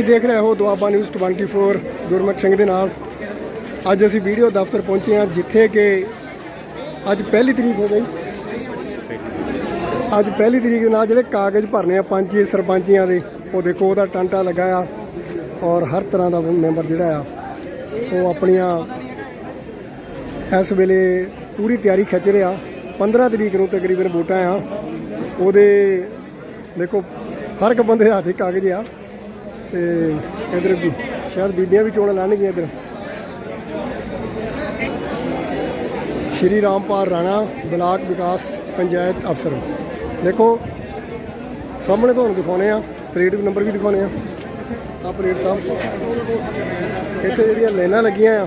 ਤੁਸੀਂ ਦੇਖ ਰਹੇ ਹੋ ਦੁਆਬਾ ਨਿਊਜ਼ 24 ਗੁਰਮਤ ਸਿੰਘ ਦੇ ਨਾਲ। ਅੱਜ ਅਸੀਂ ਵੀਡੀਓ ਦਫ਼ਤਰ ਪਹੁੰਚੇ ਹਾਂ ਜਿੱਥੇ ਕਿ ਅੱਜ ਪਹਿਲੀ ਤਰੀਕ ਹੋ ਗਈ। ਅੱਜ ਪਹਿਲੀ ਤਰੀਕ ਦੇ ਨਾਲ ਜਿਹੜੇ ਕਾਗਜ਼ ਭਰਨੇ ਆ ਪੰਚੀ ਸਰਪੰਚੀਆਂ ਦੇ, ਉਹ ਦੇਖੋ, ਉਹਦਾ ਟਾਂਟਾ ਲੱਗਾ ਆ ਔਰ ਹਰ ਤਰ੍ਹਾਂ ਦਾ ਮੈਂਬਰ ਜਿਹੜਾ ਆ, ਉਹ ਆਪਣੀਆਂ ਇਸ ਵੇਲੇ ਪੂਰੀ ਤਿਆਰੀ ਖਿੱਚ ਰਿਹਾ। 15 ਤਰੀਕ ਨੂੰ ਤਕਰੀਬਨ ਵੋਟਾਂ ਆ। ਉਹਦੇ ਦੇਖੋ, ਹਰ ਇੱਕ ਬੰਦੇ ਦੇ ਹੱਥ ਕਾਗਜ਼ ਆ। ਤੇ ਇਧਰ ਸ਼ਾਇਦ ਬੀਬੀਆਂ ਵੀ ਚੋਣ ਲਾਣਗੀਆਂ ਇਧਰ। ਸ਼੍ਰੀ ਰਾਮਪਾਲ ਰਾਣਾ, ਬਲਾਕ ਵਿਕਾਸ ਪੰਚਾਇਤ ਅਫਸਰ। ਦੇਖੋ, ਸਾਹਮਣੇ ਤੁਹਾਨੂੰ ਦਿਖਾਉਣੇ ਆ, ਪਰੇਡ ਨੰਬਰ ਵੀ ਦਿਖਾਉਣੇ ਆ। ਆ ਪਰੇਡ ਸਾਹਿਬ। ਇੱਥੇ ਜਿਹੜੀਆਂ ਲਾਈਨਾਂ ਲੱਗੀਆਂ ਆ।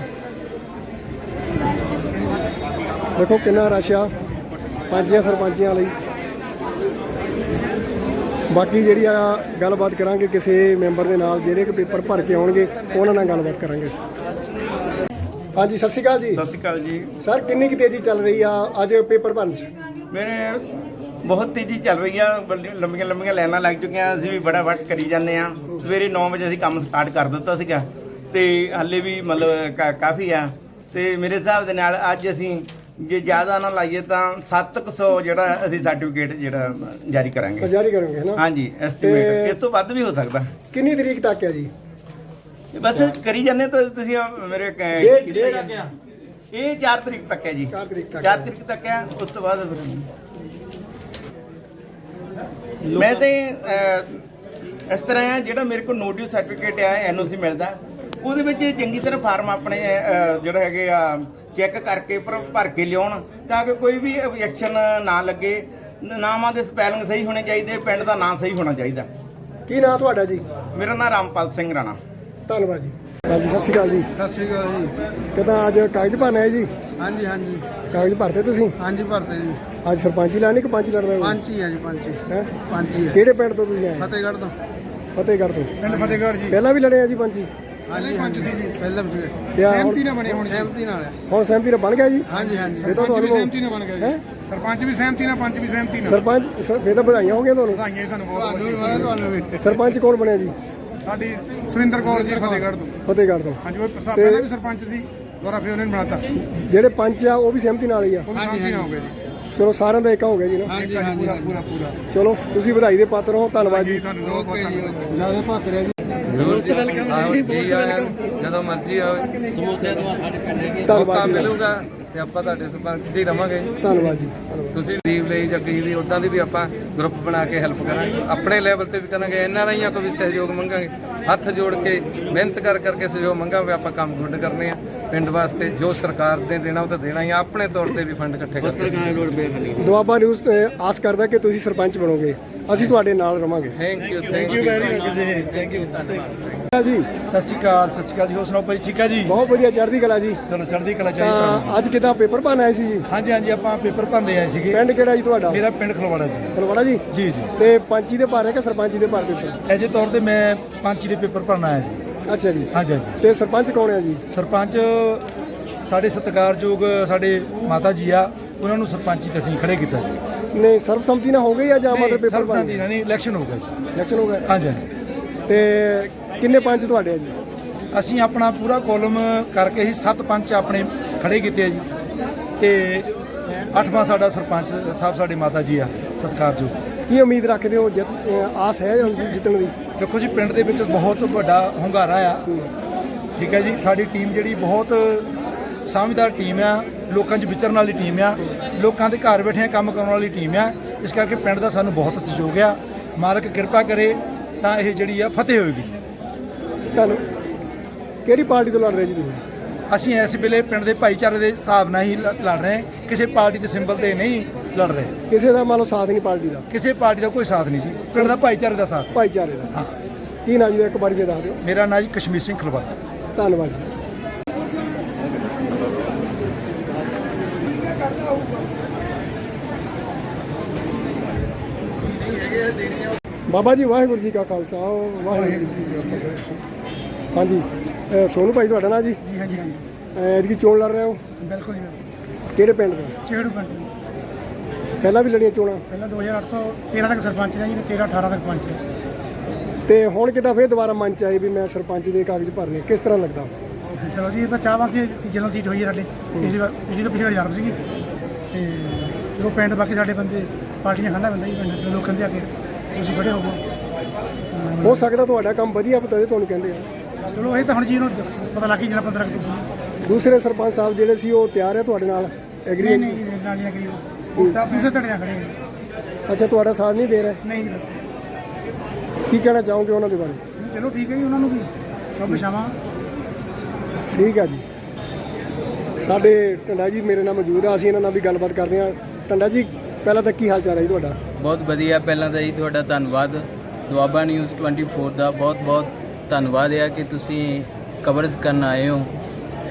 ਦੇਖੋ ਕਿੰਨਾ ਰਸ਼ ਆ ਪੰਚੀਆਂ ਸਰਪੰਚੀਆਂ ਲਈ। ਬਾਕੀ ਜਿਹੜੀ ਆ ਗੱਲਬਾਤ ਕਰਾਂਗੇ ਕਿਸੇ ਮੈਂਬਰ ਦੇ ਨਾਲ ਜਿਹੜੇ ਕਿ ਪੇਪਰ ਭਰ ਕੇ ਆਉਣਗੇ ਉਹਨਾਂ ਨਾਲ ਗੱਲਬਾਤ ਕਰਾਂਗੇ ਹਾਂਜੀ ਸਤਿ ਸ਼੍ਰੀ ਅਕਾਲ ਜੀ। ਸਤਿ ਸ਼੍ਰੀ ਅਕਾਲ ਜੀ। ਸਰ ਕਿੰਨੀ ਕੁ ਤੇਜ਼ੀ ਚੱਲ ਰਹੀ ਆ ਅੱਜ ਪੇਪਰ ਭਰਨ 'ਚ? ਮੇਰੇ ਬਹੁਤ ਤੇਜ਼ੀ ਚੱਲ ਰਹੀ ਆ ਬੜੀ ਲੰਬੀਆਂ ਲੰਬੀਆਂ ਲਾਈਨਾਂ ਲੱਗ ਚੁੱਕੀਆਂ ਅਸੀਂ ਵੀ ਬੜਾ ਵੱਟ ਕਰੀ ਜਾਂਦੇ ਆ। ਸਵੇਰੇ 9 ਵਜੇ ਅਸੀਂ ਕੰਮ ਸਟਾਰਟ ਕਰ ਦਿੱਤਾ ਸੀਗਾ ਤੇ ਹਾਲੇ ਵੀ ਮਤਲਬ ਕਾਫੀ ਆ। ਤੇ ਮੇਰੇ ਹਿਸਾਬ ਦੇ ਨਾਲ ਅੱਜ ਅਸੀਂ ਜੇ ਜ਼ਿਆਦਾ ਨਾ ਲਾਈਏ ਤਾਂ 700 ਜਿਹੜਾ ਅਸੀਂ ਸਰਟੀਫਿਕੇਟ ਜਿਹੜਾ ਜਾਰੀ ਕਰਾਂਗੇ। ਜਾਰੀ ਕਰੋਗੇ ਹੈ ਨਾ ਹਾਂਜੀ ਐਸਟੀਮੇਟ ਇਸ ਤੋਂ ਵੱਧ ਵੀ ਹੋ ਸਕਦਾ। ਕਿੰਨੀ ਤਰੀਕ ਤੱਕ ਹੈ ਜੀ? ਬਸ ਕਰੀ ਜਾਂਦੇ ਤਾਂ ਤੁਸੀਂ ਮੇਰੇ ਆ। ਕਿਆ? ਇਹ 4 ਤਰੀਕ ਤੱਕ ਹੈ ਜੀ। 4 ਤਰੀਕ ਤੱਕ। 4 ਤਰੀਕ ਤੱਕ ਹੈ ਉਸ ਤੋਂ ਬਾਅਦ ਫਿਰ ਮੈਂ ਤੇ ਇਸ ਤਰ੍ਹਾਂ ਹੈ ਜਿਹੜਾ ਮੇਰੇ ਕੋਲ ਨੋਟਿਸ ਸਰਟੀਫਿਕੇਟ ਹੈ ਐਨਓਸੀ ਮਿਲਦਾ। ਉਹਦੇ ਵਿੱਚ ਚੰਗੀ ਤਰ੍ਹਾਂ ਫਾਰਮ ਆਪਣੇ ਜਿਹੜਾ ਹੈਗੇ ਆ ਚੈੱਕ ਕਰਕੇ ਭਰ ਭਰ ਕੇ ਲਿਆਉਣ ਤਾਂ ਕਿ ਕੋਈ ਵੀ ਆਬਜੈਕਸ਼ਨ ਨਾ ਲੱਗੇ। ਨਾਮਾਂ ਦੇ ਸਪੈਲਿੰਗ ਸਹੀ ਹੋਣੇ ਚਾਹੀਦੇ ਪਿੰਡ ਦਾ ਨਾਮ ਸਹੀ ਹੋਣਾ ਚਾਹੀਦਾ। ਕੀ ਨਾਂ ਤੁਹਾਡਾ ਜੀ? ਮੇਰਾ ਨਾਮ ਰਾਮਪਾਲ ਸਿੰਘ ਰਾਣਾ। ਧੰਨਵਾਦ ਜੀ। ਹਾਂਜੀ ਸਤਿ ਸ਼੍ਰੀ ਅਕਾਲ ਜੀ। ਸਤਿ ਸ਼੍ਰੀ ਅਕਾਲ ਜੀ। ਕਿਦਾਂ ਅੱਜ ਕਾਗਜ਼ ਭਰਨਾ ਹੈ ਜੀ? ਹਾਂਜੀ ਹਾਂਜੀ। ਕਾਗਜ਼ ਭਰਤੇ ਤੁਸੀਂ? ਹਾਂਜੀ ਭਰਤੇ ਜੀ। ਅੱਜ ਸਰਪੰਚੀ ਲੈਣੀ ਕਿ ਪੰਚ ਲੜਨਾ ਪੰਜ ਹੀ ਆ ਜੀ ਪੰਜ ਹੀ? ਹੈ ਪੰਜ ਹੀ ਕਿਹੜੇ ਪਿੰਡ ਤੋਂ ਤੁਸੀਂ ਆਏ? ਫਤਿਹਗੜ੍ਹ ਤੋਂ। ਫਤਿਹਗੜ੍ਹ ਤੋਂ। ਪਿੰਡ ਫਤਿਹਗੜ੍ਹ ਜੀ। ਪਹਿਲਾਂ ਵੀ ਲੜੇ ਆ ਜੀ ਪੰਚੀ? ਹਾਂਜੀ ਪੰਜ ਸੀ ਜੀ। ਪਹਿਲਾਂ ਸੀਗੇ। ਤੇ ਆਹ ਹੁਣ- ਸਹਿਮਤੀ ਨਾਲ ਬਣੇ ਹੁਣ ਸਹਿਮਤੀ ਨਾਲ ਆ। ਹੁਣ ਸਹਿਮਤੀ ਨਾਲ ਬਣ ਗਿਆ ਜੀ? ਹਾਂਜੀ ਹਾਂਜੀ। ਇਹ ਤਾਂ ਤੁਹਾਨੂੰ ਸਹਿਮਤੀ ਨਾਲ ਬਣ ਗਿਆ ਹੈਂ? ਜੀ ਸਰਪੰਚ ਵੀ ਸਹਿਮਤੀ ਨਾਲ ਪੰਚ ਵੀ ਸਹਿਮਤੀ ਨਾਲ। ਸਰਪੰਚ ਸਰ ਫੇਰ ਤਾਂ ਵਧਾਈਆਂ ਹੋ ਗਈਆਂ ਤੁਹਾਨੂੰ। ਵਧਾਈਆਂ ਜੀ ਤੁਹਾਨੂੰ ਬਹੁਤ ਤੁਹਾਨੂੰ ਵੀ ਮਾਰੇ ਤੁਹਾਨੂੰ ਵੀ। ਸਰਪੰਚ ਕੌਣ ਬਣਿਆ ਜੀ? ਸਾਡੀ ਸੁਰਿੰਦਰ ਕੌਰ ਜੀ ਫਤਿਹਗੜ੍ਹ ਤੋਂ। ਫਤਿਹਗੜ੍ਹ ਤੋਂ। ਹਾਂਜੀ ਉਹ ਪਸਾ- ਪਹਿਲਾਂ ਵੀ ਸਰਪੰਚ ਸੀ ਦੁਬਾਰਾ ਫਿਰ ਉਹਨੇ ਬਣਾਤਾ। ਉਹ ਜਿਹੜੇ ਪੰਚ ਆ ਉਹ ਵੀ ਸਹਿਮਤੀ ਨਾਲ ਹੀ ਆ। ਵੀ ਸਹਿਮਤੀ ਨਾਲ ਹੋ ਗਿਆ ਜੀ। ਚਲੋ ਸਾਰਿਆਂ ਦਾ ਇੱਕ ਹੋ ਗਿਆ ਜੀ ਨਾ। ਹਾਂਜੀ ਹਾਂਜੀ ਪੂਰਾ ਪੂਰਾ ਪੂਰਾ ਚਲੋ ਤੁਸੀਂ ਵਧਾਈ ਦੇ ਪਾਤਰ ਹੋ। ਧੰਨਵਾਦ ਤੁਹਾਨੂੰ ਬਹੁਤ ਬਹੁਤ ਜੀ। ਜ਼ਰੂਰ ਜੀ ਆਓ ਜੀ ਆਇਆਂ ਨੂੰ, ਜਦੋਂ ਮਰਜ਼ੀ ਆਓ। ਧੰਨਵਾਦ ਮੌਕਾ ਜੀ। ਮਿਲੂਗਾ ਤੇ ਆਪਾਂ ਤੁਹਾਡੇ ਸੰਪਰਕ 'ਚ ਹੀ ਰਵਾਂਗੇ। ਧੰਨਵਾਦ ਜੀ ਧੰਨਵਾਦ। ਤੁਸੀਂ ਲੀਵ ਲਈ ਜਾਂ ਕਿਸੇ ਦੀ ਉਦਾਂ ਦੀ ਵੀ ਆਪਾਂ ਗਰੁੱਪ ਬਣਾ ਕੇ ਹੈਲਪ ਕਰਾਂਗੇ। ਆਪਣੇ ਲੈਵਲ ਤੇ ਵੀ ਕਰਾਂਗੇ ਐਨ ਆਈਆਂ ਤੋਂ ਵੀ ਸਹਿਯੋਗ ਮੰਗਾਂਗੇ। ਹੱਥ ਜੋੜ ਕੇ ਮਿਹਨਤ ਕਰ ਕਰਕੇ ਸਹਿਯੋਗ ਮੰਗਾਂਗੇ ਆਪਾਂ ਕੰਮ ਗੁੱਡ ਕਰਨੇ ਆ। ਪਿੰਡ ਵਾਸਤੇ ਜੋ ਸਰਕਾਰ ਨੇ ਦੇਣਾ ਉਹ ਤਾਂ ਦੇਣਾ ਹੀ ਆ। ਆਪਣੇ ਤੌਰ ਤੇ ਵੀ ਫੰਡ ਇਕੱਠੇ ਕਰਕੇ ਦੁਆਬਾ ਨਿਊਜ਼ ਤੇ ਆਸ ਕਰਦਾ ਕਿ ਤੁਸੀਂ ਸਰਪੰਚ ਬਣੋਗੇ। ਅਸੀਂ ਤੁਹਾਡੇ ਨਾਲ ਰਵਾਂਗੇ। Thank you thank you very much thank you ji. ਸਤਿ ਸ਼੍ਰੀ ਅਕਾਲ ਸਤਿ ਸ਼੍ਰੀ ਅਕਾਲ ਜੀ। ਹੋਰ ਸੁਣਾਓ ਭਾਈ ਠੀਕ ਆ ਜੀ? ਬਹੁਤ ਵਧੀਆ ਚੜ੍ਹਦੀ ਕਲਾ ਜੀ। ਚਲੋ ਚੜ੍ਹਦੀ ਕਲਾ ਚਾਹੀਦੀ ਤਾਂ ਅੱਜ ਕਿਦਾਂ ਪੇਪਰ ਭਰਨ ਆਏ ਸੀ ਜੀ? ਹਾਂਜੀ ਹਾਂਜੀ ਆਪਾਂ ਪੇਪਰ ਭਰਨੇ ਆਏ ਸੀਗੇ। ਪਿੰਡ ਕਿਹੜਾ ਜੀ ਤੁਹਾਡਾ? ਮੇਰਾ ਪਿੰਡ ਖਲਵਾੜਾ ਜੀ। ਤਲਵਾੜਾ ਜੀ? ਜੀ ਜੀ। ਤੇ ਪੰਚੀ ਦੇ ਭਰ ਹੈ ਕਿ ਸਰਪੰਚੀ ਦੇ ਭਰ ਪੇਪਰ? ਐਜੇ ਤੌਰ ਤੇ ਮੈਂ ਪੰਚੀ ਦੇ ਪੇਪਰ ਭਰਨ ਆਇਆ ਜੀ। ਅੱਛਾ ਜੀ। ਹਾਂਜੀ ਹਾਂਜੀ। ਤੇ ਸਰਪੰਚ ਕੌਣ ਹੈ ਜੀ? ਸਰਪੰਚ ਸਾਡੇ ਸਤਿਕਾਰਯੋਗ ਸਾਡੇ ਮਾਤਾ ਜੀ ਆ ਉਹਨਾਂ ਨੂੰ ਸਰਪੰਚੀ ਤੇ ਅਸੀਂ ਖੜੇ ਕੀਤਾ ਜੀ। ਨਹੀਂ ਸਰਬਸੰਮਤੀ ਨਾਲ ਹੋ ਗਈ ਜਾਂ ਜਾਂ ਮਤਲਬ ਪੇਪਰ ਸਰਪੰਚੀ ਨਾਲ ਨਹੀਂ ਇਲੈਕਸ਼ਨ ਹੋ ਗਿਆ ਜੀ। ਇਲੈਕਸ਼ਨ ਹੋ ਗਿਆ। ਹਾਂਜੀ ਹਾਂਜੀ। ਤੇ ਕਿੰਨੇ ਪੰਚ ਤੁਹਾਡੇ ਆ ਜੀ? ਅਸੀਂ ਆਪਣਾ ਪੂਰਾ ਕਾਲਮ ਕਰਕੇ ਹੀ ਸੱਤ ਪੰਚ ਆਪਣੇ ਖੜੇ ਕੀਤੇ ਆ ਜੀ। ਤੇ ਅੱਠਵਾਂ ਸਾਡਾ ਸਰਪੰਚ ਸਾਹਿਬ ਸਾਡੇ ਮਾਤਾ ਜੀ ਆ ਸਤਿਕਾਰਯੋਗ। ਕੀ ਉਮੀਦ ਰੱਖਦੇ ਹੋ ਜਿੱਤ ਅਹ ਆਸ ਹੈ ਹੁਣ ਜੀ ਜਿੱਤਣ ਦੀ? ਦੇਖੋ ਜੀ ਪਿੰਡ ਦੇ ਵਿੱਚ ਬਹੁਤ ਵੱਡਾ ਹੁੰਗਾਰਾ ਆ। ਠੀਕ ਹੈ ਜੀ ਸਾਡੀ ਟੀਮ ਜਿਹੜੀ ਬਹੁਤ ਸਮਝਦਾਰ ਟੀਮ ਆ ਲੋਕਾਂ 'ਚ ਵਿਚਰਨ ਵਾਲੀ ਟੀਮ ਆ ਲੋਕਾਂ ਦੇ ਘਰ ਬੈਠੇ ਕੰਮ ਕਰਨ ਵਾਲੀ ਟੀਮ ਆ। ਇਸ ਕਰਕੇ ਪਿੰਡ ਦਾ ਸਾਨੂੰ ਬਹੁਤ ਸਹਿਯੋਗ ਆ। ਮਾਲਕ ਕਿਰਪਾ ਕਰੇ ਤਾਂ ਇਹ ਜਿਹੜੀ ਆ ਫਤਿਹ ਹੋਏਗੀ। ਤੁਹਾਨੂੰ ਕਿਹੜੀ ਪਾਰਟੀ ਤੋਂ ਲੜ ਰਹੇ ਜੀ ਤੁਸੀਂ? ਅਸੀਂ ਇਸ ਵੇਲੇ ਪਿੰਡ ਦੇ ਭਾਈਚਾਰੇ ਦੇ ਹਿਸਾਬ ਨਾਲ ਹੀ ਲ- ਲੜ ਰਹੇ ਹਾਂ। ਕਿਸੇ ਪਾਰਟੀ ਦੇ ਸਿੰਬਲ ਤੇ ਨਹੀਂ। ਲੜ ਰਹੇ ਕਿਸੇ ਦਾ ਮੰਨ ਲਓ ਸਾਥ ਨਹੀਂ ਪਾਰਟੀ ਦਾ। ਕਿਸੇ ਪਾਰਟੀ ਦਾ ਕੋਈ ਸਾਥ ਨਹੀਂ ਜੀ। ਪਿੰਡ ਦਾ ਭਾਈਚਾਰੇ ਦਾ ਸਾਥ। ਭਾਈਚਾਰੇ ਦਾ। ਕੀ ਨਾਂ ਜੀ ਦਾ? ਇੱਕ ਵਾਰੀ ਫੇਰ ਦੱਸ ਦਿਓ। ਮੇਰਾ ਨਾਂ ਜੀ ਕਸ਼ਮੀਰ ਸਿੰਘ ਖਲਵਾੜਾ ਧੰਨਵਾਦ ਜੀ। ਬਾਬਾ ਜੀ ਵਾਹਿਗੁਰੂ ਜੀ ਕਾ ਖਾਲਸਾ ਵਾਹਿਗੁਰੂ ਜੀ ਕੀ ਫਤਿਹ। ਹਾਂਜੀ ਅਹ ਸੋਨੂ ਭਾਈ ਤੁਹਾਡਾ ਨਾਂ ਜੀ? ਜੀ ਹਾਂਜੀ ਹਾਂਜੀ। ਇਹਦੀ ਚੋਣ ਲੜ ਰਹੇ ਹੋ? ਬਿਲਕੁਲ ਜੀ ਕਿਹੜੇ ਪਿੰਡ ਤੋਂ ਚਿਹੜੂ ਪਿੰਡ। ਪਹਿਲਾਂ ਵੀ ਲੜੀਆਂ ਚੋਣਾਂ? ਪਹਿਲਾਂ 2008 ਤੋਂ 13 ਤੱਕ ਸਰਪੰਚ ਨੇ ਜੀ 13 18 ਤੱਕ ਪੰਚ ਤੇ ਹੁਣ ਕਿਦਾਂ ਫੇਰ ਦੁਬਾਰਾ ਮਨ ਚ ਆਏ ਵੀ ਮੈਂ ਸਰਪੰਚ ਦੇ ਕਾਗਜ਼ ਭਰਨੇ ਕਿਸ ਤਰ੍ਹਾਂ ਲੱਗਦਾ? ਚਲੋ ਜੀ ਇਹ ਤਾਂ ਚਾਹਵਾਂ ਸੀ ਜਨਰਲ ਸੀਟ ਹੋਈ ਹੈ ਸਾਡੇ। ਪਿਛਲੀ ਵਾਰ ਪਿਛਲੀ ਤੋਂ ਪਿਛਲੀ ਵਾਰ ਯਾਰ ਸੀਗੀ। ਤੇ ਜੋ ਪਿੰਡ ਬਾਕੀ ਸਾਡੇ ਬੰਦੇ ਪਾਰਟੀਆਂ ਖਾਂਦਾ ਬੰਦਾ ਜੀ ਪਿੰਡ ਦੇ ਲੋਕਾਂ ਦੇ ਅੱਗੇ ਤੁਸੀਂ ਖੜੇ ਹੋਵੋ। ਹੋ ਸਕਦਾ ਤੁਹਾਡਾ ਕੰਮ ਵਧੀਆ ਪਤਾ ਦੇ ਤੁਹਾਨੂੰ ਕਹਿੰਦੇ ਆ। ਚਲੋ ਇਹ ਤਾਂ ਹੁਣ ਜੀ ਨੂੰ ਪਤਾ ਲੱਗ ਹੀ ਜਾਣਾ 15 ਅਕਤੂਬਰ ਦੂਸਰੇ ਸਰਪੰਚ ਸਾਹਿਬ ਜਿਹੜੇ ਸੀ ਉਹ ਤਿਆਰ ਹੈ ਤੁਹਾਡੇ ਨਾਲ? ਐਗਰੀ ਨਹੀਂ ਨਹੀਂ ਨਾਲ ਨਹੀਂ ਅਗਰੀ ਧੜਿਆਂ ਖੜੇ। ਅੱਛਾ ਤੁਹਾਡਾ ਸਾਥ ਨਹੀਂ ਦੇ ਰਹੇ? ਨਹੀਂ ਜੀ। ਕੀ ਕਹਿਣਾ ਚਾਹੋਗੇ ਉਹਨਾਂ ਦੇ ਬਾਰੇ? ਚਲੋ ਠੀਕ ਹੈ ਜੀ ਉਹਨਾਂ ਨੂੰ ਵੀ ਸਭ ਸ਼ਾਮਾਂ ਠੀਕ ਆ ਜੀ। ਸਾਡੇ ਟੰਡਾ ਜੀ ਮੇਰੇ ਨਾਲ ਮੌਜੂਦ ਆ ਅਸੀਂ ਇਹਨਾਂ ਨਾਲ ਵੀ ਗੱਲਬਾਤ ਕਰਦੇ ਹਾਂ। ਟੰਡਾ ਜੀ ਪਹਿਲਾਂ ਤਾਂ ਕੀ ਹਾਲ ਚਾਲ ਹੈ ਜੀ ਤੁਹਾਡਾ? ਬਹੁਤ ਵਧੀਆ ਪਹਿਲਾਂ ਤਾਂ ਜੀ ਤੁਹਾਡਾ ਧੰਨਵਾਦ। ਦੁਆਬਾ ਨਿਊਜ਼ 24 ਦਾ ਬਹੁਤ ਬਹੁਤ ਧੰਨਵਾਦ ਹੈ ਕਿ ਤੁਸੀਂ ਕਵਰੇਜ ਕਰਨ ਆਏ ਹੋ।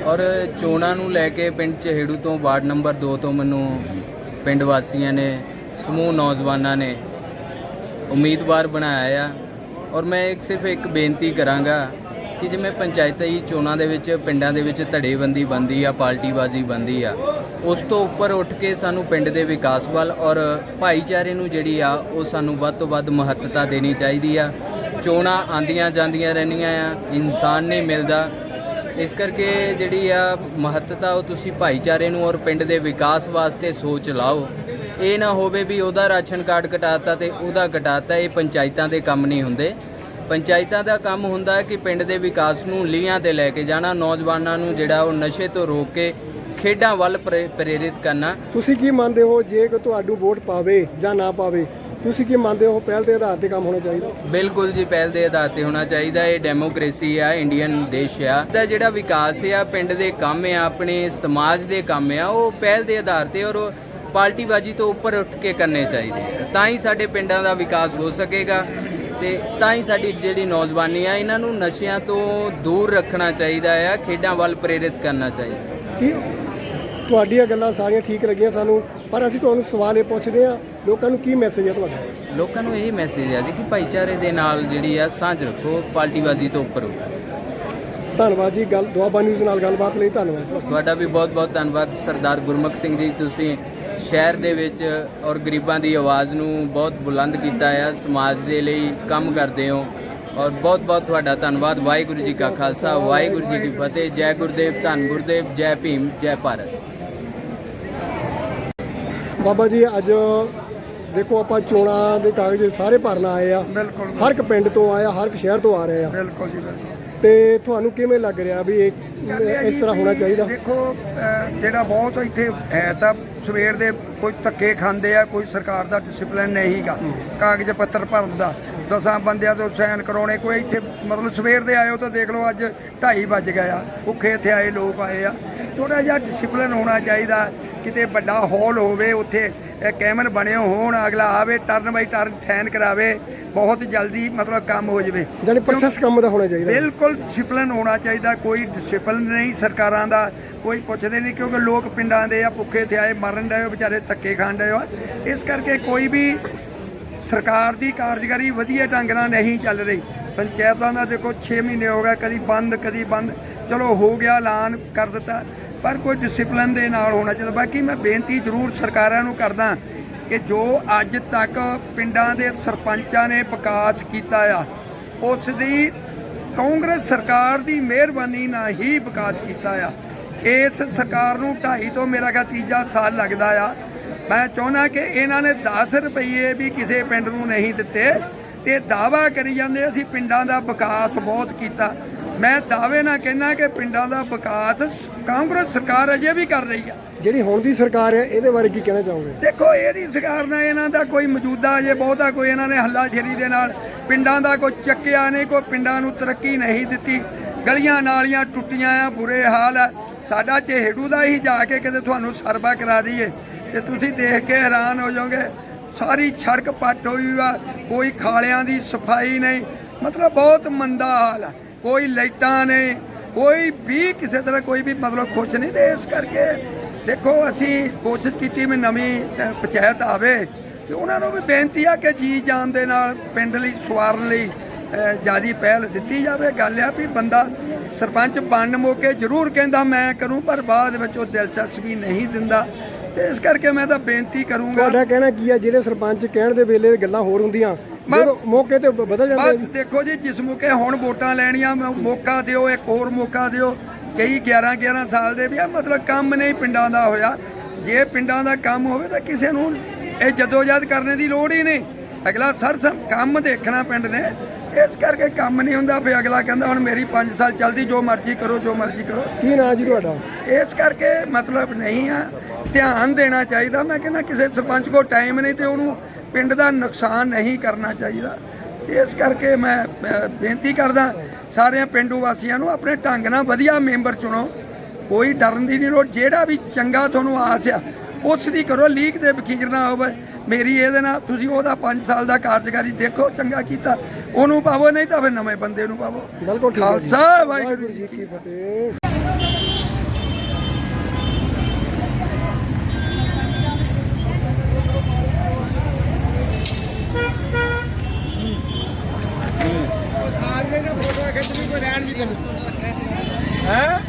ਔਰ ਚੋਣਾਂ ਨੂੰ ਲੈ ਕੇ ਪਿੰਡ ਚਹੇੜੂ ਤੋਂ ਵਾਰਡ ਨੰਬਰ 2 ਤੋਂ ਮੈਨੂੰ ਪਿੰਡ ਵਾਸੀਆਂ ਨੇ, ਸਮੂਹ ਨੌਜਵਾਨਾਂ ਨੇ ਉਮੀਦਵਾਰ ਬਣਾਇਆ ਆ। ਔਰ ਮੈਂ ਇੱਕ ਸਿਰਫ ਇੱਕ ਬੇਨਤੀ ਕਰਾਂਗਾ ਕਿ ਜਿਵੇਂ ਪੰਚਾਇਤੀ ਚੋਣਾਂ ਦੇ ਵਿੱਚ, ਪਿੰਡਾਂ ਦੇ ਵਿੱਚ ਧੜੇਬੰਦੀ ਬੰਦੀ ਆ, ਪਾਰਟੀਬਾਜ਼ੀ ਬੰਦੀ ਆ, ਉਸ ਤੋਂ ਉੱਪਰ ਉੱਠ ਕੇ ਸਾਨੂੰ ਪਿੰਡ ਦੇ ਵਿਕਾਸ ਵੱਲ ਔਰ ਭਾਈਚਾਰੇ ਨੂੰ ਜਿਹੜੀ ਆ, ਉਹ ਸਾਨੂੰ ਵੱਧ ਤੋਂ ਵੱਧ ਮਹੱਤਤਾ ਦੇਣੀ ਚਾਹੀਦੀ ਆ। ਚੋਣਾਂ ਆਂਦੀਆਂ ਜਾਂਦੀਆਂ ਰਹਿੰਦੀਆਂ ਆ, ਇਨਸਾਨ ਨਹੀਂ ਮਿਲਦਾ। ਇਸ ਕਰਕੇ ਜਿਹੜੀ ਆ ਮਹੱਤਤਾ ਉਹ ਤੁਸੀਂ ਭਾਈਚਾਰੇ ਨੂੰ ਔਰ ਪਿੰਡ ਦੇ ਵਿਕਾਸ ਵਾਸਤੇ ਸੋਚ ਲਾਓ। ਇਹ ਨਾ ਹੋਵੇ ਵੀ ਉਹਦਾ ਰਾਸ਼ਨ ਕਾਰਡ ਕਟਾਤਾ ਤੇ ਉਹਦਾ ਕਟਾਤਾ, ਇਹ ਪੰਚਾਇਤਾਂ ਦੇ ਕੰਮ ਨਹੀਂ ਹੁੰਦੇ। ਪੰਚਾਇਤਾਂ ਦਾ ਕੰਮ ਹੁੰਦਾ ਕਿ ਪਿੰਡ ਦੇ ਵਿਕਾਸ ਨੂੰ ਲੀਹਾਂ ਤੇ ਲੈ ਕੇ ਜਾਣਾ, ਨੌਜਵਾਨਾਂ ਨੂੰ ਜਿਹੜਾ ਉਹ ਨਸ਼ੇ ਤੋਂ ਰੋਕ ਕੇ ਖੇਡਾਂ ਵੱਲ ਪ੍ਰੇ- ਪ੍ਰੇਰਿਤ ਕਰਨਾ। ਤੁਸੀਂ ਕੀ ਮੰਨਦੇ ਹੋ ਜੇ ਕਿ ਤੁਹਾਨੂੰ ਵੋਟ ਪਾਵੇ ਜਾਂ ਨਾ ਪਾਵੇ? ਤੁਸੀਂ ਕੀ ਮੰਨਦੇ ਹੋ ਪਹਿਲ ਦੇ ਆਧਾਰ ਤੇ ਕੰਮ ਹੋਣਾ ਚਾਹੀਦਾ? ਬਿਲਕੁਲ ਜੀ ਪਹਿਲ ਦੇ ਆਧਾਰ ਤੇ ਹੋਣਾ ਚਾਹੀਦਾ। ਇਹ ਡੈਮੋਕ੍ਰੇਸੀ ਆ ਇੰਡੀਅਨ ਦੇਸ਼ ਆ। ਦਾ ਜਿਹੜਾ ਵਿਕਾਸ ਆ ਪਿੰਡ ਦੇ ਕੰਮ ਆ ਆਪਣੇ ਸਮਾਜ ਦੇ ਕੰਮ ਆ ਉਹ ਪਹਿਲ ਦੇ ਆਧਾਰ ਤੇ ਔਰ ਪਾਰਟੀਬਾਜ਼ੀ ਤੋਂ ਉੱਪਰ ਉੱਠ ਕੇ ਕਰਨੇ ਚਾਹੀਦੇ ਤਾਂ ਹੀ ਸਾਡੇ ਪਿੰਡਾਂ ਦਾ ਵਿਕਾਸ ਹੋ ਸਕੇਗਾ ਤੇ ਤਾਂ ਹੀ ਸਾਡੀ ਜਿਹੜੀ ਨੌਜਵਾਨੀ ਆ ਇਹਨਾਂ ਨੂੰ ਨਸ਼ਿਆਂ ਤੋਂ ਦੂਰ ਰੱਖਣਾ ਚਾਹੀਦਾ ਆ ਖੇਡਾਂ ਵੱਲ ਪ੍ਰੇਰਿਤ ਕਰਨਾ ਚਾਹੀਦਾ। ਕੀ ਤੁਹਾਡੀਆਂ ਗੱਲਾਂ ਸਾਰੀਆਂ ਠੀਕ ਲੱਗੀਆਂ ਸਾਨੂੰ? ਪਰ ਅਸੀਂ ਤੁਹਾਨੂੰ ਸਵਾਲ ਇਹ ਪੁੱਛਦੇ ਹਾਂ ਲੋਕਾਂ ਨੂੰ ਕੀ ਮੈਸੇਜ ਹੈ ਤੁਹਾਡਾ? ਲੋਕਾਂ ਨੂੰ ਇਹ ਮੈਸੇਜ ਆ ਜੀ ਕਿ ਭਾਈਚਾਰੇ ਦੇ ਨਾਲ ਜਿਹੜੀ ਆ ਸਾਂਝ ਰੱਖੋ ਪਾਰਟੀਬਾਜ਼ੀ ਤੋਂ ਉੱਪਰ ਉੱਠੋ ਧੰਨਵਾਦ ਜੀ ਗੱਲ ਦੁਆਬਾ ਨਿਊਜ਼ ਨਾਲ ਗੱਲਬਾਤ ਲਈ ਧੰਨਵਾਦ ਤੁਹਾਡਾ। ਵੀ ਬਹੁਤ-ਬਹੁਤ ਧੰਨਵਾਦ ਸਰਦਾਰ ਗੁਰਮੁਖ ਸਿੰਘ ਜੀ। ਤੁਸੀਂ ਸ਼ਹਿਰ ਦੇ ਵਿੱਚ ਔਰ ਗਰੀਬਾਂ ਦੀ ਆਵਾਜ਼ ਨੂੰ ਬਹੁਤ ਬੁਲੰਦ ਕੀਤਾ ਹੈ ਸਮਾਜ ਦੇ ਲਈ ਕੰਮ ਕਰਦੇ ਹੋ ਔਰ ਬਹੁਤ-ਬਹੁਤ ਤੁਹਾਡਾ ਧੰਨਵਾਦ। ਵਾਹਿਗੁਰੂ ਜੀ ਕਾ ਖਾਲਸਾ ਵਾਹਿਗੁਰੂ ਜੀ ਕੀ ਫਤਿਹ। ਜੈ ਗੁਰਦੇਵ ਧੰਨ ਗੁਰਦੇਵ ਜੈ ਭੀਮ ਜੈ ਭਾਰਤ। ਬਾਬਾ ਜੀ ਅੱਜ ਦੇਖੋ ਆਪਾਂ ਚੋਣਾਂ ਦੇ ਕਾਗਜ਼ ਸਾਰੇ ਭਰਨ ਆਏ ਆ। ਬਿਲਕੁਲ ਹਰ ਇੱਕ ਪਿੰਡ ਤੋਂ ਆਇਆ ਹਰ ਇੱਕ ਸ਼ਹਿਰ ਤੋਂ ਆ ਰਹੇ ਆ। ਬਿਲਕੁਲ ਜੀ ਬਿਲਕੁਲ। ਤੇ ਤੁਹਾਨੂੰ ਕਿਵੇਂ ਲੱਗ ਰਿਹਾ ਵੀ ਇਹ ਇਸ ਤਰ੍ਹਾਂ ਹੋਣਾ ਚਾਹੀਦਾ? ਦੇਖੋ ਜਿਹੜਾ ਬਹੁਤ ਇੱਥੇ ਹੈ ਤਾਂ ਸਵੇਰ ਦੇ ਕੋਈ ਧੱਕੇ ਖਾਂਦੇ ਆ ਕੋਈ ਸਰਕਾਰ ਦਾ ਡਿਸਪਲਿਨ ਨਹੀਂਗਾ। ਕਾਗਜ਼ ਪੱਤਰ ਭਰਨ ਦਾ। ਦਸਾਂ ਬੰਦਿਆਂ ਤੋਂ ਸਾਈਨ ਕਰਾਉਣੇ ਕੋਈ ਇੱਥੇ ਮਤਲਬ ਸਵੇਰ ਦੇ ਆਇਓ ਤਾਂ ਦੇਖ ਲਓ ਅੱਜ 2:30 ਵੱਜ ਗਏ ਆ। ਭੁੱਖੇ ਇੱਥੇ ਆਏ ਲੋਕ ਆਏ ਆ। ਥੋੜਾ ਜਿਹਾ ਡਿਸਪਲਿਨ ਹੋਣਾ ਚਾਹੀਦਾ ਕਿਤੇ ਵੱਡਾ ਹਾਲ ਹੋਵੇ ਉੱਥੇ ਕੈਮਨ ਬਣੇ ਹੋਣ ਅਗਲਾ ਆਵੇ ਟਰਨ ਬਾਈ ਟਰਨ ਸਾਈਨ ਕਰਾਵੇ ਬਹੁਤ ਜਲਦੀ ਮਤਲਬ ਕੰਮ ਹੋ ਜਾਵੇ। ਜਾਨੀ ਪ੍ਰੋਸੈਸ ਕੰਮ ਦਾ ਹੋਣਾ ਚਾਹੀਦਾ। ਬਿਲਕੁਲ ਡਿਸਪਲਿਨ ਹੋਣਾ ਚਾਹੀਦਾ ਕੋਈ ਡਿਸਪਲਿਨ ਨਹੀਂ ਸਰਕਾਰਾਂ ਦਾ ਕੋਈ ਪੁੱਛਦੇ ਨਹੀਂ ਕਿਉਂਕਿ ਲੋਕ ਪਿੰਡਾਂ ਦੇ ਆ ਭੁੱਖੇ ਤੇ ਆਏ ਮਰਨ ਡਏ ਵਿਚਾਰੇ ਧੱਕੇ ਖਾਣ ਡਏ ਇਸ ਕਰਕੇ ਕੋਈ ਵੀ ਸਰਕਾਰ ਦੀ ਕਾਰਜਕਾਰੀ ਵਧੀਆ ਢੰਗ ਨਾਲ ਨਹੀਂ ਚੱਲ ਰਹੀ। ਪੰਚਾਇਤਾਂ ਦਾ ਦੇਖੋ 6 ਮਹੀਨੇ ਹੋ ਗਏ ਕਦੀ ਬੰਦ ਕਦੀ ਬੰਦ। ਚਲੋ ਹੋ ਗਿਆ ਐਲਾਨ ਕਰ ਦਿੱਤਾ। ਪਰ ਕੋਈ ਡਿਸਪਲਿਨ ਦੇ ਨਾਲ ਹੋਣਾ ਚਾਹੀਦਾ। ਬਾਕੀ ਮੈਂ ਬੇਨਤੀ ਜ਼ਰੂਰ ਸਰਕਾਰਾਂ ਨੂੰ ਕਰਦਾ ਕਿ ਜੋ ਅੱਜ ਤੱਕ ਪਿੰਡਾਂ ਦੇ ਸਰਪੰਚਾਂ ਨੇ ਵਿਕਾਸ ਕੀਤਾ ਆ, ਉਸ ਦੀ ਕਾਂਗਰਸ ਸਰਕਾਰ ਦੀ ਮਿਹਰਬਾਨੀ ਨਾਲ ਹੀ ਵਿਕਾਸ ਕੀਤਾ ਆ। ਇਸ ਸਰਕਾਰ ਨੂੰ 2.5 ਤੋਂ ਮੇਰਾ ਕਹਾ ਤੀਜਾ ਸਾਲ ਲੱਗਦਾ ਆ। ਮੈਂ ਚਾਹੁੰਦਾ ਕਿ ਇਹਨਾਂ ਨੇ 10 ਰੁਪਏ ਵੀ ਕਿਸੇ ਪਿੰਡ ਨੂੰ ਨਹੀਂ ਦਿੱਤੇ। ਤੇ ਦਾਵਾ ਕਰੀ ਜਾਂਦੇ, ਅਸੀਂ ਪਿੰਡਾਂ ਦਾ ਵਿਕਾਸ ਬਹੁਤ ਕੀਤਾ। ਮੈਂ ਦਾਅਵੇ ਨਾਲ ਕਹਿੰਦਾ ਕਿ ਪਿੰਡਾਂ ਦਾ ਵਿਕਾਸ ਕਾਂਗਰਸ ਸਰਕਾਰ ਅਜੇ ਵੀ ਕਰ ਰਹੀ ਆ। ਜਿਹੜੀ ਹੁਣ ਦੀ ਸਰਕਾਰ ਹੈ ਇਹਦੇ ਬਾਰੇ ਕੀ ਕਹਿਣਾ ਚਾਹੋਗੇ? ਦੇਖੋ ਇਹਦੀ ਸਰਕਾਰ ਨਾਲ ਇਹਨਾਂ ਦਾ ਕੋਈ ਮੌਜੂਦਾ ਜੇ ਬਹੁਤਾ ਕੋਈ ਇਹਨਾਂ ਨੇ ਹੱਲਾਸ਼ੇਰੀ ਦੇ ਨਾਲ ਪਿੰਡਾਂ ਦਾ ਕੋਈ ਚੱਕਿਆ ਨਹੀਂ ਕੋਈ ਪਿੰਡਾਂ ਨੂੰ ਤਰੱਕੀ ਨਹੀਂ ਦਿੱਤੀ। ਗਲੀਆਂ ਨਾਲੀਆਂ ਟੁੱਟੀਆਂ ਆ ਬੁਰੇ ਹਾਲ ਆ। ਸਾਡਾ ਚਹੇੜੂ ਦਾ ਹੀ ਜਾ ਕੇ ਕਿਤੇ ਤੁਹਾਨੂੰ ਸਰਵਾ ਕਰਾ ਦਈਏ ਤੇ ਤੁਸੀਂ ਦੇਖ ਕੇ ਹੈਰਾਨ ਹੋ ਜਾਓਗੇ। ਸਾਰੀ ਸੜਕ ਪੱਟ ਹੋਈ ਆ ਕੋਈ ਖਾਲਿਆਂ ਦੀ ਸਫ਼ਾਈ ਨਹੀਂ। ਮਤਲਬ ਬਹੁਤ ਮੰਦਾ ਹਾਲ ਆ। ਕੋਈ ਲਾਈਟਾਂ ਨੇ, ਕੋਈ ਵੀ ਕਿਸੇ ਤਰ੍ਹਾਂ ਕੋਈ ਵੀ ਮਤਲਬ ਖੁਸ਼ ਨਹੀਂ ਤੇ ਇਸ ਕਰਕੇ ਦੇਖੋ ਅਸੀਂ ਕੋਸ਼ਿਸ਼ ਕੀਤੀ ਵੀ ਨਵੀਂ ਪੰਚਾਇਤ ਆਵੇ ਤੇ ਉਹਨਾਂ ਨੂੰ ਵੀ ਬੇਨਤੀ ਆ ਕਿ ਜੀ ਜਾਨ ਦੇ ਨਾਲ ਪਿੰਡ ਲਈ, ਸਵਾਰਨ ਲਈ ਜਿਆਦੀ ਪਹਿਲ ਦਿੱਤੀ ਜਾਵੇ। ਗੱਲ ਆ ਵੀ ਬੰਦਾ ਸਰਪੰਚ ਬਣਨ ਮੌਕੇ ਜ਼ਰੂਰ ਕਹਿੰਦਾ, ਮੈਂ ਕਰੂੰ ਪਰ ਬਾਅਦ ਵਿੱਚ ਉਹ ਦਿਲਚਸਪੀ ਨਹੀਂ ਦਿੰਦਾ। ਤੇ ਇਸ ਕਰਕੇ ਮੈਂ ਤਾਂ ਬੇਨਤੀ ਕਰੂੰਗਾ ਤੁਹਾਡਾ ਕਹਿਣਾ ਕੀ ਹੈ ਜਿਹੜੇ ਸਰਪੰਚ ਕਹਿਣ ਦੇ ਵੇਲੇ ਗੱਲਾਂ ਹੋਰ ਹੁੰਦੀਆਂ ਜਦੋਂ ਮੌਕੇ ਤੇ ਬਦਲ ਜਾਂਦੇ ਬਸ ਦੇਖੋ ਜੀ ਜਿਸ ਮੌਕੇ ਹੁਣ ਵੋਟਾਂ ਲੈਣੀਆਂ ਮੌਕਾ ਦਿਓ ਇੱਕ ਹੋਰ ਮੌਕਾ ਦਿਓ। ਕਈ 11 11 ਸਾਲ ਦੇ ਵੀ ਆ ਮਤਲਬ ਕੰਮ ਨਹੀਂ ਪਿੰਡਾਂ ਦਾ ਹੋਇਆ। ਜੇ ਪਿੰਡਾਂ ਦਾ ਕੰਮ ਹੋਵੇ ਤਾਂ ਕਿਸੇ ਨੂੰ ਇਹ ਜਦੋਜਹਿਦ ਕਰਨੇ ਦੀ ਲੋੜ ਹੀ ਨਹੀਂ। ਅਗਲਾ ਸਰਸਮ ਕੰਮ ਦੇਖਣਾ ਪਿੰਡ ਨੇ। ਇਸ ਕਰਕੇ ਕੰਮ ਨਹੀਂ ਹੁੰਦਾ ਫਿਰ ਅਗਲਾ ਕਹਿੰਦਾ ਹੁਣ ਮੇਰੀ 5 ਸਾਲ ਚੱਲਦੀ ਜੋ ਮਰਜ਼ੀ ਕਰੋ ਜੋ ਮਰਜ਼ੀ ਕਰੋ। ਕੀ ਨਾਂ ਜੀ ਤੁਹਾਡਾ? ਇਸ ਕਰਕੇ ਮਤਲਬ ਨਹੀਂ ਆ। ਧਿਆਨ ਦੇਣਾ ਚਾਹੀਦਾ। ਮੈਂ ਕਹਿੰਦਾ ਕਿਸੇ ਸਰਪੰਚ ਕੋਲ ਟਾਈਮ ਨਹੀਂ ਤੇ ਉਹਨੂੰ ਪਿੰਡ ਦਾ ਨੁਕਸਾਨ ਨਹੀਂ ਕਰਨਾ ਚਾਹੀਦਾ। ਤੇ ਇਸ ਕਰਕੇ ਮੈਂ ਬੇਨਤੀ ਕਰਦਾ ਸਾਰਿਆਂ ਪਿੰਡੂ ਵਾਸੀਆਂ ਨੂੰ ਆਪਣੇ ਢੰਗ ਨਾਲ ਵਧੀਆ ਮੈਂਬਰ ਚੁਣੋ। ਕੋਈ ਡਰਨ ਦੀ ਨਹੀਂ ਲੋੜ ਜਿਹੜਾ ਵੀ ਚੰਗਾ ਤੁਹਾਨੂੰ ਆਸ ਆ ਉਸ ਦੀ ਕਰੋ। ਲੀਕ ਦੇ ਵਕੀਰ ਨਾ ਹੋਵੇ ਮੇਰੀ ਇਹਦੇ ਨਾਲ ਤੁਸੀਂ ਉਹਦਾ 5 ਸਾਲ ਦਾ ਕਾਰਜਕਾਰੀ ਦੇਖੋ ਚੰਗਾ ਕੀਤਾ। ਉਹਨੂੰ ਪਾਵੋ ਨਹੀਂ ਤਾਂ ਫਿਰ ਨਵੇਂ ਬੰਦੇ ਨੂੰ ਪਾਵੋ। ਬਿਲਕੁਲ ਠੀਕ ਹੈ ਜੀ। ਖਾਲਸਾ ਵਾਹਿਗੁਰੂ ਜੀ ਕੀ ਫਤਿਹ। ਹੈ?